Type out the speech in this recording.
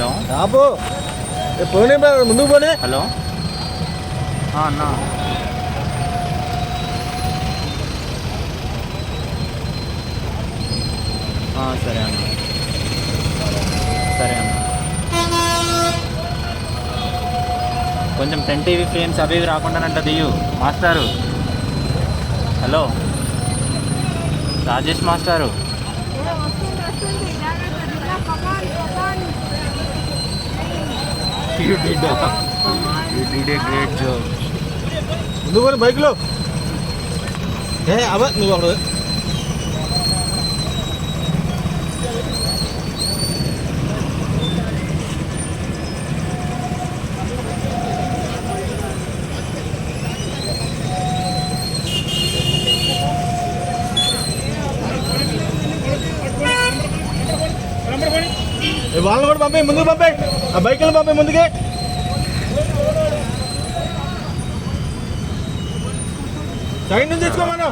Hello. ఏ పోనీ బా, ముందుకు పోనీ. హలో. అన్నా. సరే అన్న. సరే అన్న. కొంచెం టెన్ టీవీ ఫ్రేమ్స్ అవి ఇవి రాకుండానంట దియు మాస్టారు. హలో. రాజేష్ మాస్టారు. you did a, you did a great job. ഒന്നുപോലെ ബൈക്കിലോ ഏ അവ നീ പറഞ്ഞത് వాళ్ళని కూడా పంపే ముందుకు పంపే. ఆ బైక్లను పంపే ముందుకే. సైడ్ నుంచి తెచ్చుకోమన్నా